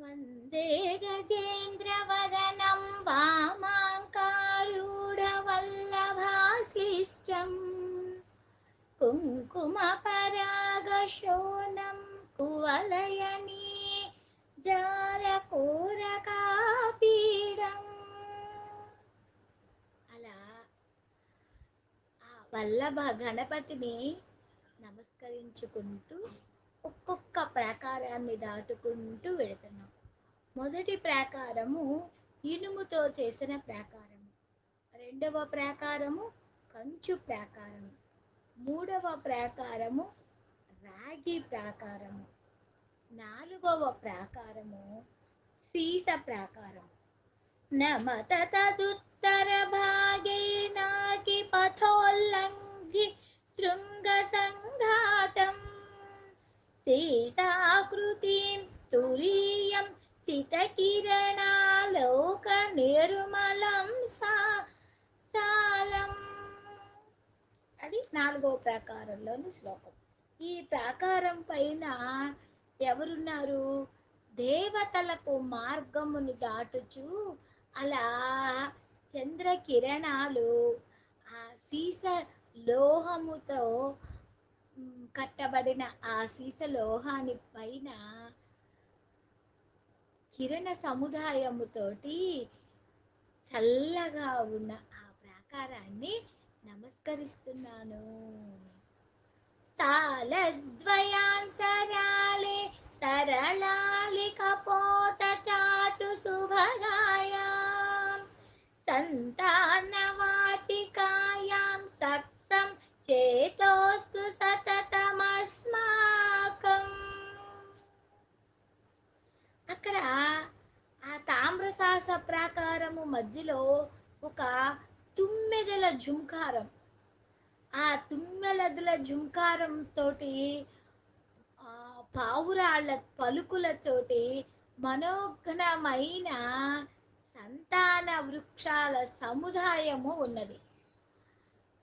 వందే గజేంద్రవదనం వామాంకారూఢవల్లభాశ్లిష్టం కుంకుమపరాగశోణం కువలయనీ జారకోరకాపీడం అలా ఆ వల్లభ గణపతిని నమస్కరించుకుంటూ ఒక్కొక్క ప్రాకారాన్ని దాటుకుంటూ వెళుతున్నాం. మొదటి ప్రాకారము ఇనుముతో చేసిన ప్రాకారము. రెండవ ప్రాకారము కంచు ప్రాకారము. మూడవ ప్రాకారము రాగి ప్రాకారము. నాలుగవ ప్రాకారము సీస ప్రాకారము. నమత తదుత్తర భాగే నాకి పథోల్లంఘి శృంగ సంఘాతం సీసాకృతిం తురీయం సితకిరణాలోక నిర్మలం సా సాలం. అది నాలుగో ప్రాకారంలోని శ్లోకం. ఈ ప్రాకారం పైన ఎవరున్నారు? దేవతలకు మార్గమును దాటుచు అలా చంద్రకిరణాలు ఆ సీస లోహముతో కట్టబడిన ఆ సీస లోహాని పైన కిరణ సముదాయముతోటి చల్లగా ఉన్న ఆ ప్రాకారాన్ని నమస్కరిస్తున్నాను. స్థాలద్వయాంతరాళే సరళాలికపోత చాటు శుభగాయాం సంతానవాటికాయాం సక్తం చేతోస్తు సతతమస్మాకం అక్కడ ఆ తామ్రశాస ప్రాకారము మధ్యలో ఒక తుమ్మెదల జుంకారం ఆ తుమ్మెలదల జుంకారం తోటి పావురాళ్ళ పలుకులతోటి మనోఘనమైన సంతాన వృక్షాల సముదాయము ఉన్నది.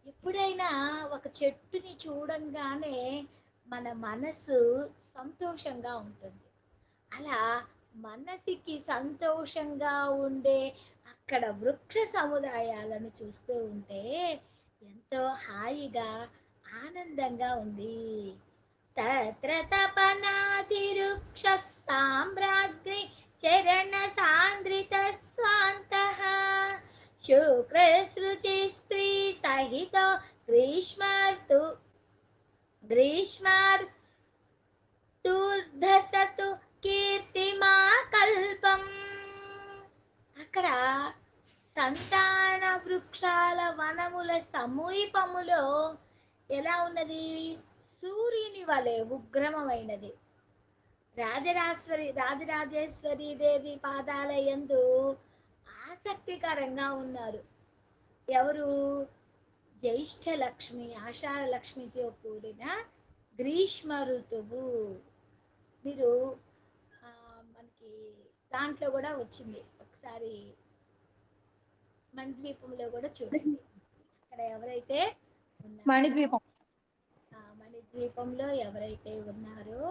ఎప్పుడైనా ఒక చెట్టుని చూడంగానే మన మనసు సంతోషంగా ఉంటుంది. అలా మనసుకి సంతోషంగా ఉండే అక్కడ వృక్ష సముదాయాలను చూస్తూ ఉంటే ఎంతో హాయిగా ఆనందంగా ఉంది. తత్ర తపనాతిరుక్ష సామ్రాగ్ని చరణ సాంద్రిత స్వాంత. శుక్రసృచి స్త్రీ సహిత గ్రీష్మర్తు కీర్తిమా కల్పం. అక్కడ సంతాన వృక్షాల వనముల సమీపములో ఎలా ఉన్నది? సూర్యుని వలె ఉగ్రమమైనది రాజరాశ్వరి రాజరాజేశ్వరి దేవి పాదాల యందు ఆసక్తికరంగా ఉన్నారు. ఎవరు? జ్యేష్ఠ లక్ష్మి ఆషాఢ లక్ష్మితో కూడిన గ్రీష్మ ఋతువు. మీరు మనకి దాంట్లో కూడా వచ్చింది. ఒకసారి మణిద్వీపంలో కూడా చూడండి. అక్కడ ఎవరైతే మణిద్వీపం. మణిద్వీపంలో ఎవరైతే ఉన్నారో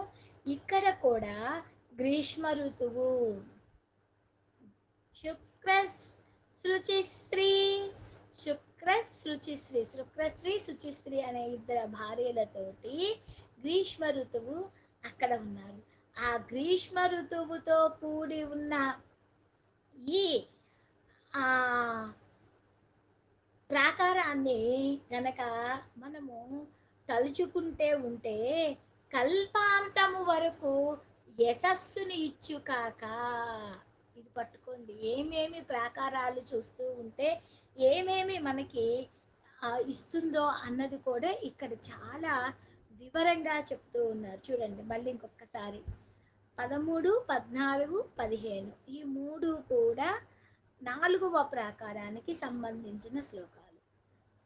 ఇక్కడ కూడా గ్రీష్మ ఋతువు. శుక్ర శృచిశ్రీ శుక్ర శృచిశ్రీ శుక్రశ్రీ శుచిశ్రీ అనే ఇద్దరు భార్యలతోటి గ్రీష్మ ఋతువు అక్కడ ఉన్నారు. ఆ గ్రీష్మ ఋతువుతో కూడి ఉన్న ఈ ఆ ప్రాకారాన్ని గనక మనము తలుచుకుంటే ఉంటే కల్పాంతము వరకు యశస్సుని ఇచ్చుకాక ఇది పట్టుకోండి. ఏమేమి ప్రాకారాలు చూస్తూ ఉంటే ఏమేమి మనకి ఇస్తుందో అన్నది కూడా ఇక్కడ చాలా వివరంగా చెప్తూ ఉన్నారు. చూడండి మళ్ళీ ఇంకొకసారి పదమూడు పద్నాలుగు పదిహేను. ఈ మూడు కూడా నాలుగవ ప్రాకారానికి సంబంధించిన శ్లోకాలు.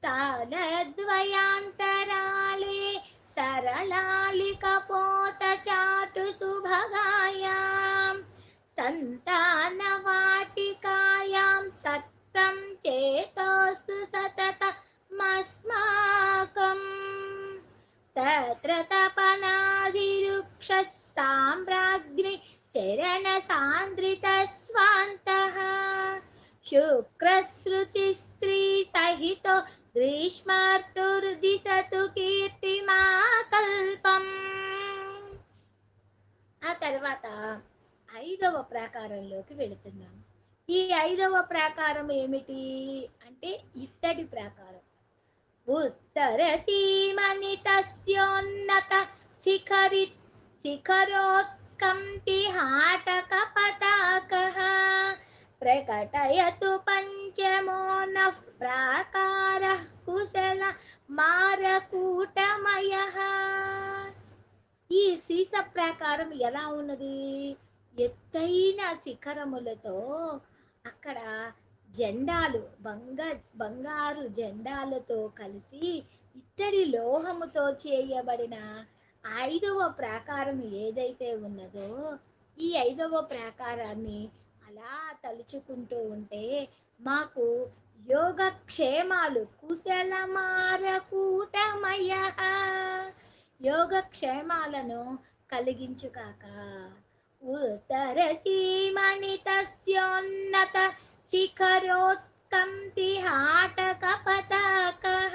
సాలద్వయాంతరాళే సరళాలికపోత చాటు శుభగాయాం సంతాన చరణ సాంద్రిత స్వాంతః శుక్రశ్రుచి స్త్రీ సహితో గ్రీష్మార్తుర్దిశతు కీర్తిమా కల్పం ఆ తర్వాత ఐదవ ప్రాకారంలోకి వెళుతున్నాం. ఈ ఐదవ ప్రాకారం ఏమిటి? అంటే ఇత్తడి ప్రాకారం. ఉత్తర సీమని తస్యోన్నత శిఖరి శిఖరోత్కంపి హాటక పతాక. ప్రకటయతు పంచమో ప్రాకార కుశల మారకూటమయ. ఈ సీస ప్రాకారం ఎలా ఉన్నది? ఎత్తైన శిఖరములతో అక్కడ జెండాలు బంగ బంగారు జెండాలతో కలిసి ఇత్తడి లోహముతో చేయబడిన ఐదవ ప్రాకారం ఏదైతే ఉన్నదో ఈ ఐదవ ప్రాకారాన్ని అలా తలుచుకుంటూ ఉంటే మాకు యోగక్షేమాలు కుశలమారకూటమయ యోగక్షేమాలను కలిగించుకాక उत्तर सीमणि शिखरोत्कम्पि हाटकपतकः।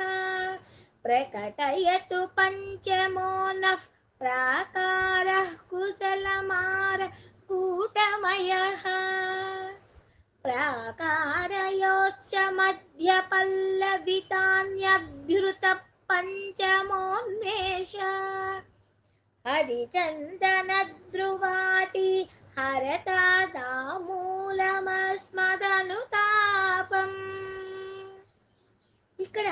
प्रकटयतु पञ्चमो नः प्राकारः कुशलमार कूटमयः। प्राकारयोश्च मध्यपल्लवितान्यभ्युत पञ्चमोन्मेष కూటమయః ప్రాకారయోశ్చ హరిచందన ధ్రువాటి ఇక్కడ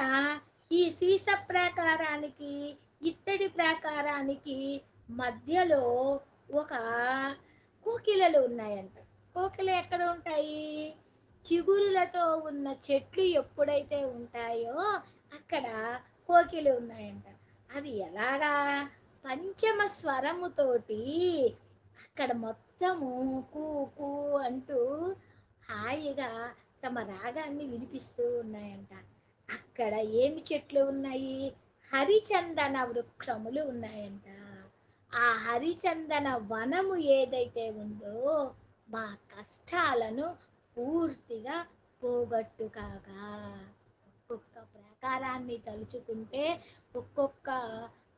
ఈ సీస ప్రాకారానికి ఇత్తడి ప్రాకారానికి మధ్యలో ఒక కోకిలలు ఉన్నాయంట. కోకిలు ఎక్కడ ఉంటాయి? చిగురులతో ఉన్న చెట్లు ఎప్పుడైతే ఉంటాయో అక్కడ కోకిలు ఉన్నాయంట. అవి ఎలాగా? పంచమ స్వరముతోటి అక్కడ మొత్తము కూ అంటూ హాయిగా తమ రాగాన్ని వినిపిస్తూ ఉన్నాయంట. అక్కడ ఏమి చెట్లు ఉన్నాయి? హరిచందన వృక్షములు ఉన్నాయంట. ఆ హరిచందన వనము ఏదైతే ఉందో మా కష్టాలను పూర్తిగా పోగొట్టుకాగా ఒక్కొక్క ప్రాకారాన్ని తలుచుకుంటే ఒక్కొక్క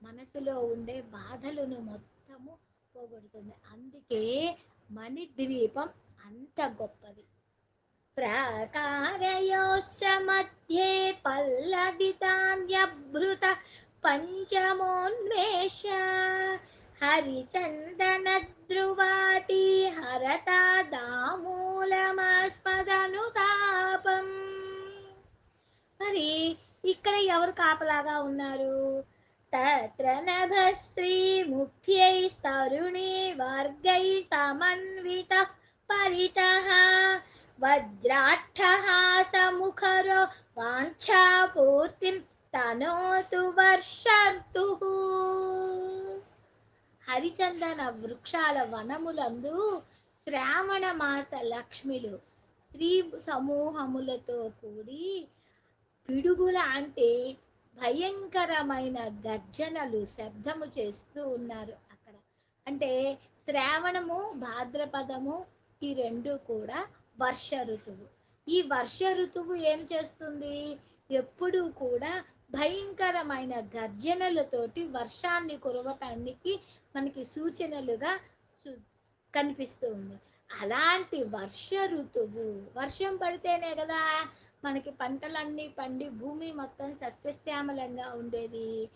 మనసులో ఉండే బాధలను మొత్తము పోగొడుతుంది. అందుకే మణిద్వీపం అంత గొప్పది. ప్రాకారయోశ్చ మధ్యే పల్లవితాన్యభృత పంచమోన్మేష హరిచందన ధ్రువాటి హరతా దామూలమస్మదనుతాపం. మరి ఇక్కడ ఎవరు కాపలాగా ఉన్నారు? తత్ర నభశ్రీ ముఖ్యై తరుణీ వర్గై సమన్విత పరితః వజ్రాట్టః సముఖరో వాంఛాపూర్తిం తనోతు వర్షర్తుః హరిచందన వృక్షాల వనములందు శ్రావణ మాస లక్ష్మిలు స్త్రీ సమూహములతో కూడి పిడుగుల అంటే భయంకరమైన గర్జనలు శబ్దము చేస్తూ ఉన్నారు అక్కడ. అంటే శ్రావణము భాద్రపదము ఈ రెండు కూడా వర్ష ఋతువు. ఈ వర్ష ఋతువు ఏం చేస్తుంది? ఎప్పుడూ కూడా భయంకరమైన గర్జనలతోటి వర్షాన్ని కురవటానికి మనకి సూచనలుగా సు- కనిపిస్తూ ఉంది. అలాంటి వర్ష ఋతువు వర్షం పడితేనే కదా మనకి పంటలన్నీ పండి భూమి మొత్తం సస్యశ్యామలంగా ఉండేది.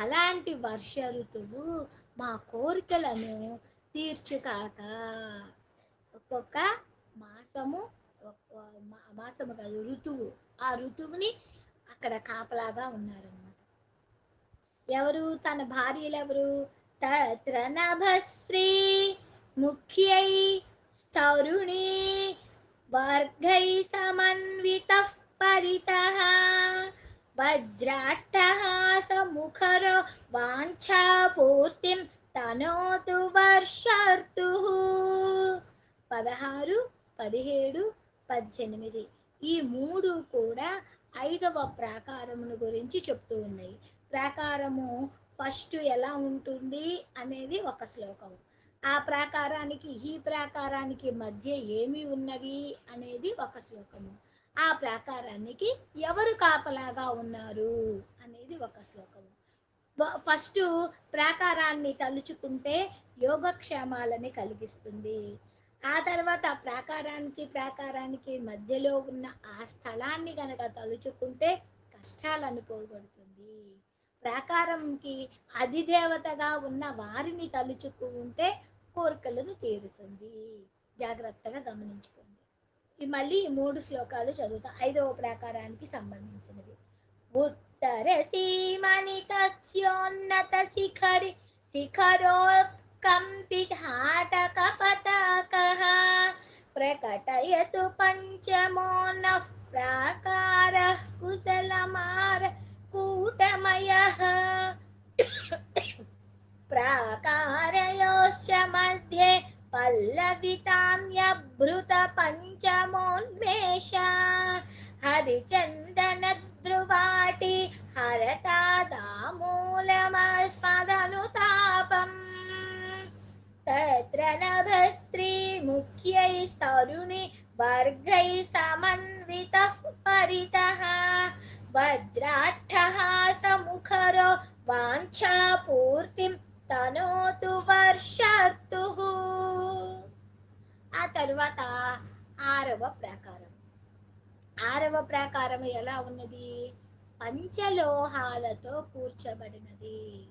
అలాంటి వర్ష ఋతువు మా కోరికలను తీర్చుకాక ఒక్కొక్క మాసము ఒక్క- మా- మాసము కాదు ఋతువు. ఆ ఋతువుని అక్కడ కాపలాగా ఉన్నారన్నమాట. ఎవరు? తన భార్యలు ఎవరు తత్రనభశ్రీ ముఖ్యై స్థౌరుణి వర్గై సమన్విత परितः वज्राट्टः समुखरो వాంఛాపూర్తిం తనోతు వర్షర్తు. పదహారు పదిహేడు పద్దెనిమిది ఈ మూడు కూడా ఐదవ ప్రాకారమును గురించి చెప్తూ ఉన్నాయి. ప్రాకారము ఫస్ట్ ఎలా ఉంటుంది అనేది ఒక శ్లోకం. ఆ ప్రాకారానికి ఈ ప్రాకారానికి మధ్య ఏమి ఉన్నవి అనేది ఒక శ్లోకము. ఆ ప్రాకారానికి ఎవరు కాపలాగా ఉన్నారు అనేది ఒక శ్లోకము. ఫస్ట్ ప్రాకారాన్ని తలుచుకుంటే యోగక్షేమాలని కలిగిస్తుంది. ఆ తర్వాత ఆ ప్రాకారానికి ప్రాకారానికి మధ్యలో ఉన్న ఆ స్థలాన్ని కనుక తలుచుకుంటే కష్టాలను పోగొడుతుంది. ప్రాకారంకి అధిదేవతగా ఉన్న వారిని తలుచుకుంటే కోరికలను తీరుతుంది. జాగ్రత్తగా గమనించుకోండి. మళ్ళీ ఈ మూడు శ్లోకాలు చదువుతా. ఐదవ ప్రాకారానికి సంబంధించినవి. ఉత్తర సీమని తస్యోన్నత శిఖరి హాటక పతాక ప్రకటయతు పంచమో ప్రాకార కుశలమార కూటమయ ప్రాకారయోశ మధ్యే पल्लवितान्यभृत पल्लवितां यभृतपञ्चमोन्मेष हरिचन्दनद्रुवाटी हरता दामूलमस्मदनुतापम् तत्र नभस्त्रीमुख्यैस्तरुणि वर्गैः समन्वितः परितः। वज्राट्ठः समुखरो वाञ्छापूर्तिं तनोतु वर्षर्तुः। ఆ తరువాత ఆరవ ప్రాకారం. ఆరవ ప్రాకారం ఎలా ఉన్నది? పంచలోహాలతో కూర్చబడినది.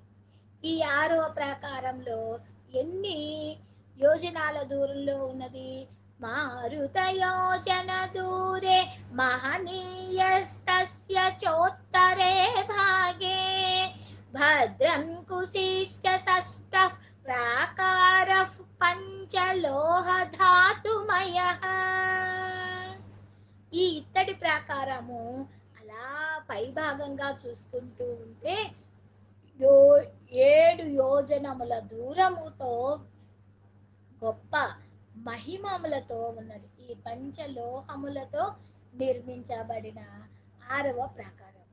ఈ ఆరవ ప్రాకారంలో ఎన్ని యోజనాల దూరంలో ఉన్నది? మారుత యోజన దూరే మహనీయస్తస్య చోత్తరే భాగే. భద్రం కుశిష్ట షష్ఠ ప్రాకారః పంచలోహధాతుమయః ఈ ఇత్తడి ప్రాకారము అలా పైభాగంగా చూసుకుంటూ ఉంటే యో ఏడు యోజనముల దూరముతో గొప్ప మహిమములతో ఉన్నది. ఈ పంచలోహములతో నిర్మించబడిన ఆరవ ప్రాకారం.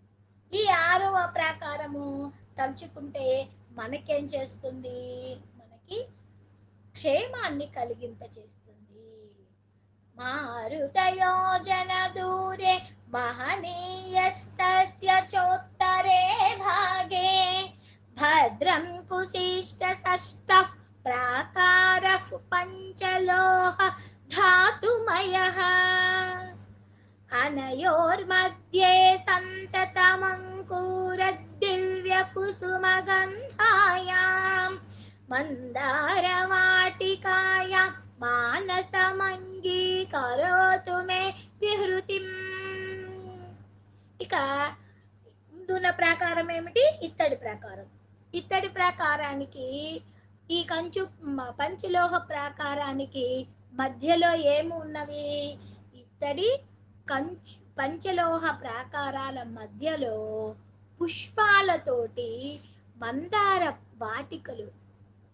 ఈ ఆరవ ప్రాకారము తలుచుకుంటే మనకేం చేస్తుంది? మనకి క్షేమాన్ని కలిగింపచేస్తుంది. మారుతయోజన దూరే మహనీయస్తస్య చోత్తరే భాగే. భద్రం కుశిష్ట షష్టః ప్రాకార పంచలోహ धातुमयः अनयोर्मध्ये सन्ततमङ्कुरदिव्यकुसुमगन्धायां మందారవాటికాయ మానసమంగీకరోతు మే విహృతి ఇక ముందున్న ప్రాకారం ఏమిటి? ఇత్తడి ప్రాకారం. ఇత్తడి ప్రాకారానికి ఈ కంచు పంచులోహ ప్రాకారానికి మధ్యలో ఏమి ఉన్నవి? ఇత్తడి కంచు పంచలోహ ప్రాకారాల మధ్యలో పుష్పాలతోటి మందార వాటికలు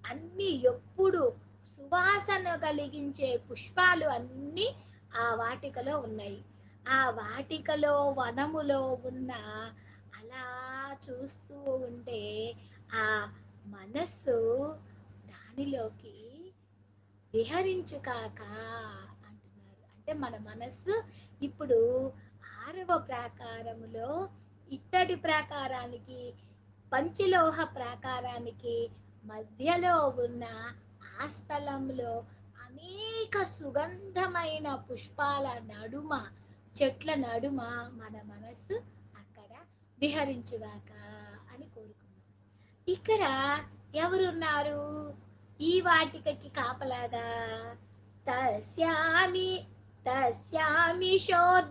అన్నీ ఎప్పుడు సువాసన కలిగించే పుష్పాలు అన్నీ ఆ వాటికలో ఉన్నాయి. ఆ వాటికలో వనములో ఉన్న అలా చూస్తూ ఉంటే ఆ మనస్సు దానిలోకి విహరించుకాక అంటే మన మనస్సు ఇప్పుడు ఆరవ ప్రాకారములో ఇత్తడి ప్రాకారానికి పంచలోహ ప్రాకారానికి మధ్యలో ఉన్న ఆ స్థలంలో అనేక సుగంధమైన పుష్పాల నడుమ చెట్ల నడుమ మన మనస్సు అక్కడ విహరించుగాక అని కోరుకున్నాం ఇక్కడ ఎవరున్నారు? ఈ వాటికకి కాపలాగా తస్యామి స్యామిషోర్జలక్ష్మి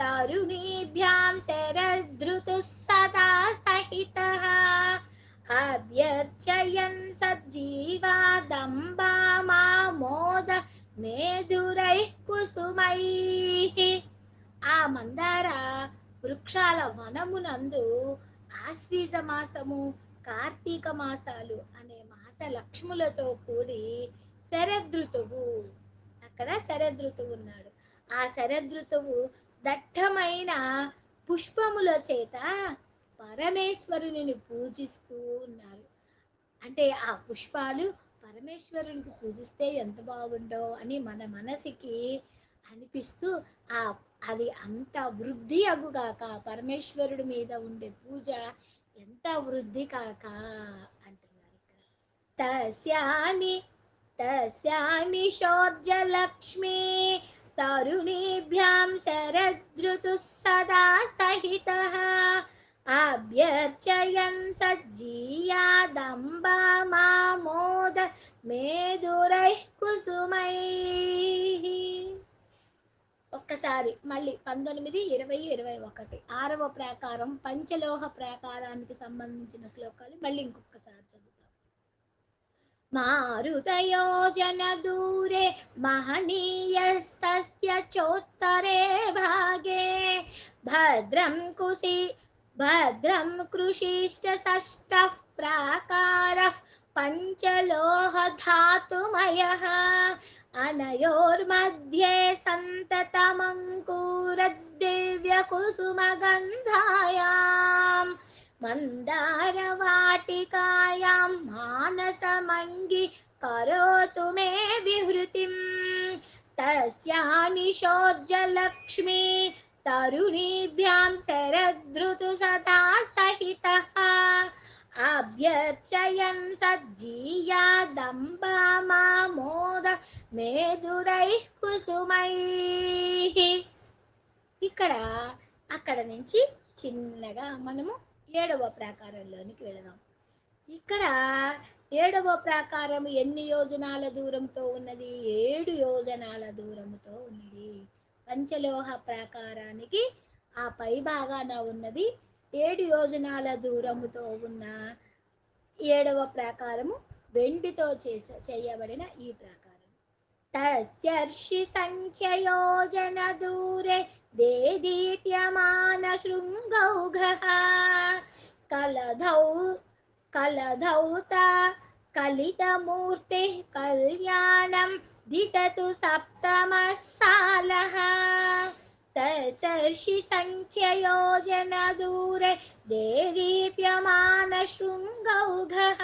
తరుణీభ్యాం శరదృతు సదా సహితః అభ్యర్చయన్ సజ్జీవాదంబామామోద మేదురై కుసుమై ఆ మందార వృక్షాల వనమునందు ఆశ్వీజ మాసము కార్తీక మాసాలు అనే మాస లక్ష్ములతో కూడి శరదృతువు అక్కడ శరదృతువు ఉన్నాడు ఆ శరదృతువు దట్టమైన పుష్పముల చేత పరమేశ్వరుని పూజిస్తూ ఉన్నారు అంటే ఆ పుష్పాలు పరమేశ్వరునికి పూజిస్తే ఎంత బాగుండో అని మన మనసుకి అనిపిస్తూ ఆ అది అంత వృద్ధి అగుగాక పరమేశ్వరుడి మీద ఉండే పూజ ఎంత వృద్ధి కాక అంటున్నారు ఇక్కడ. తస్యామి తస్యామిషోర్జలక్ష్మీ తరుణీభ్యాం శరదృతు సదా సహిత అభ్యర్చయన్ సజ్జీయాదంబా మామోద మేదురై కుసుమై ఒక్కసారి మళ్ళీ పంతొమ్మిది ఇరవై ఇరవై ఒకటి. ఆరవ ప్రాకారం పంచలోహ ప్రాకారానికి సంబంధించిన శ్లోకాలు. మళ్ళీ ఇంకొకసారి చదువు. मारुतयोजनदूरे महनीयस्तस्य चोत्तरे भागे। भद्रं कुसि भद्रं कृषिश्च षष्ठः प्राकारः पञ्चलोहधातुमयः। अनयोर्मध्ये सन्ततमङ्कुरदिव्यकुसुमगन्धायाम् मन्दारवाटिकायां मानसमङ्गि करोतु मे विहृतिं तस्यानिशोज्जलक्ष्मी तरुणीभ्यां शरदृतु सदा सहितः అభ్యర్చయన్ సజ్జీయాదంబామామోద మేదురై కుసుమై ఇక్కడ అక్కడ నుంచి చిన్నగా మనము ఏడవ ప్రాకారంలోనికి వెళదాం. ఇక్కడ ఏడవ ప్రాకారం ఎన్ని యోజనాల దూరంతో ఉన్నది? ఏడు యోజనాల దూరంతో ఉన్నది. పంచలోహ ప్రాకారానికి ఆ పై భాగాన ఉన్నది. ఏడు యోజనాల దూరముతో ఉన్న ఏడవ ప్రాకారము వెండితో చేస చేయబడిన ఈ ప్రాకారం. తస్యర్షి సంఖ్య యోజన దూరే दे दीप्यमानशृङ्गौघः कलधौ कलधौता कलितमूर्तिः कल्याणं दिशतु सप्तमः सालः सङ्ख्ययोजनदूरे देदीप्यमानशृङ्गौघः।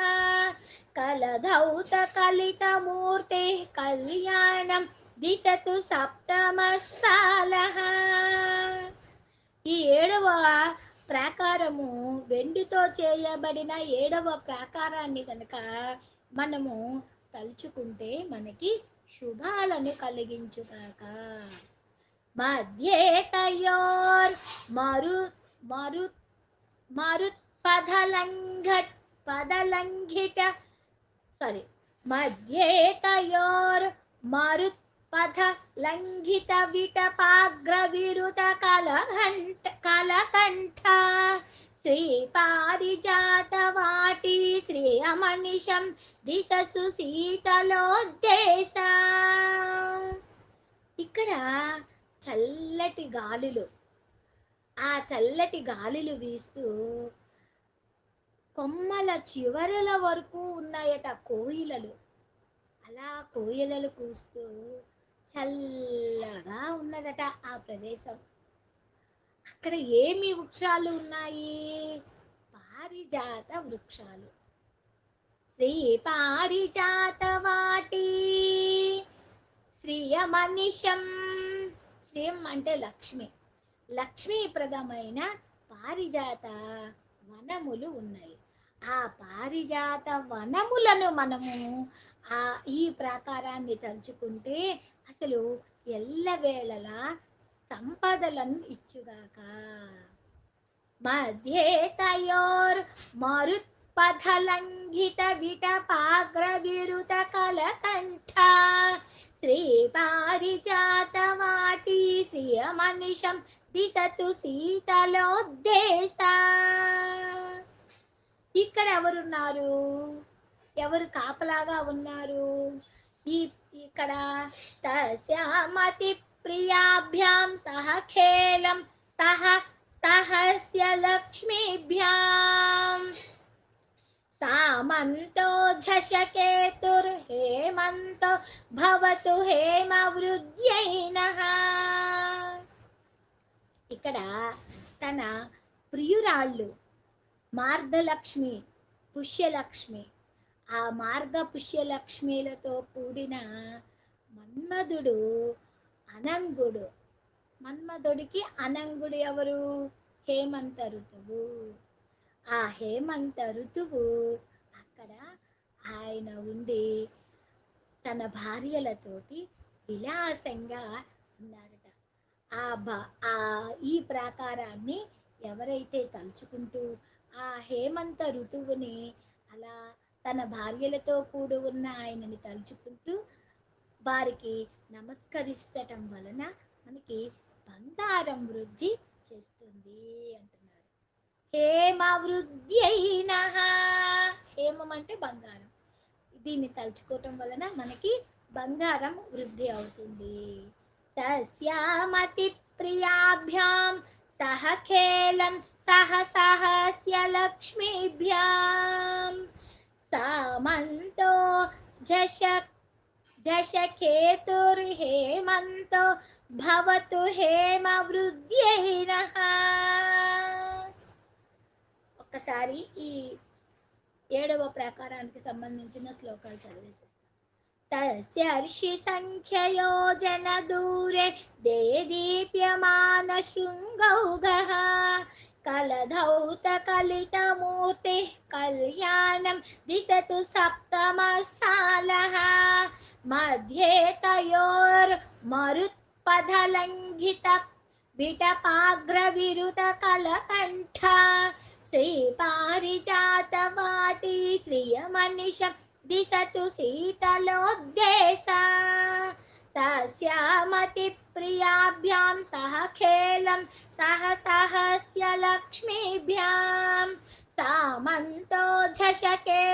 कलधौतकलितमूर्तेः कल्याणं దిశతు సప్తమస్సాలహ ఈ ఏడవ ప్రాకారము వెండితో చేయబడిన ఏడవ ప్రాకారాన్ని కనుక మనము తలుచుకుంటే మనకి శుభాలను కలిగించుగాక. మధ్యే తయోర్ మరు మరు పదలంఘ పదలంఘిట సారీ మధ్యే తయోర్ మరుత్ పథ లంఘిత విటపాగ్ర విరుత కలహంట కలకంఠ శ్రీ పారిజాత వాటి శ్రీ అమనిషం దిశసు శీతలోద్దేశ ఇక్కడ చల్లటి గాలులు ఆ చల్లటి గాలులు వీస్తూ కొమ్మల చివరల వరకు ఉన్నాయట కోయిలలు. అలా కోయిలలు కూస్తూ చల్లగా ఉన్నదట ఆ ప్రదేశం. అక్కడ ఏమి వృక్షాలు ఉన్నాయి? పారిజాత వృక్షాలు. శ్రీ పారిజాత వాటి. శ్రీయ మనిషం. శ్రీయం అంటే లక్ష్మి. లక్ష్మీప్రదమైన పారిజాత వనములు ఉన్నాయి. ఆ పారిజాత వనములను మనము ఆ ఈ ప్రాకారాన్ని తలుచుకుంటే అసలు ఎల్లవేళలా సంపదలను ఇచ్చుగాక. మధ్యే తయోర్ మరుత్పథలంఘిత విటపాగ్రవిరుత కలకంఠ. శ్రీపారిజాతవాటి శ్రియమనిషం దిశతు శీతలోద్దేశ. ఇక్కడ ఎవరున్నారు? ఎవరు కాపలాగా ఉన్నారు? ఈ ఇక్కడ తస్యామతి ప్రియాభ్యాం సహ ఖేలం సహ సహస్య లక్ష్మీభ్యాం సామంతో ఝషకేతుర్హేమంతో భవతు హేమవృద్యైనః ఇక్కడ తన ప్రియురాళ్ళు మార్గలక్ష్మి పుష్యలక్ష్మి ఆ మార్గ పుష్యలక్ష్మిలతో కూడిన మన్మధుడు అనంగుడు. మన్మధుడికి అనంగుడు ఎవరు? హేమంత ఋతువు. ఆ హేమంత ఋతువు అక్కడ ఆయన ఉండి తన భార్యలతోటి విలాసంగా ఉన్నారట. ఆ బా ఆ ఈ ప్రాకారాన్ని ఎవరైతే తలుచుకుంటూ ఆ హేమంత ఋతువుని అలా తన భార్యలతో కూడి ఉన్న ఆయనని తలుచుకుంటూ వారికి నమస్కరించటం వలన మనకి బంగారం వృద్ధి చేస్తుంది అంటున్నారు హేమ వృద్ధి అయిన హేమం అంటే బంగారం. దీన్ని తలుచుకోవటం వలన మనకి బంగారం వృద్ధి అవుతుంది. తస్యామతి ప్రియాభ్యాం సహ ఖేలం సహ సహస్య లక్ష్మీభ్యాం. సామంతో జశ జశకేతుర్హేమంతో భవతు హేమ వృద్ధ్యైన ఒక్కసారి ఈ ఏడవ ప్రాకారానికి సంబంధించిన శ్లోకాలు చదివేసేస్తాం. తస్య ర్షి సంఖ్యయోజన దూరే దేదీప్యమాన శృంగౌగః कलधौतकलितमूर्तिः कल्याणं दिशतु सप्तमसालः। मध्ये तयोर्मरुत्पथलङ्घित विटपाग्रविरुतकलकण्ठ श्रीपारिजातवाटी श्रियमनिष दिशतु शीतलोद्देश। దిశతు శీతలోద్దేశ తస్యామతి ప్రియాభ్యాం సహ ఖేలం సహ సహస్య లక్ష్మీభ్యాం సామంతో ఝషకేతుర్హేమంతో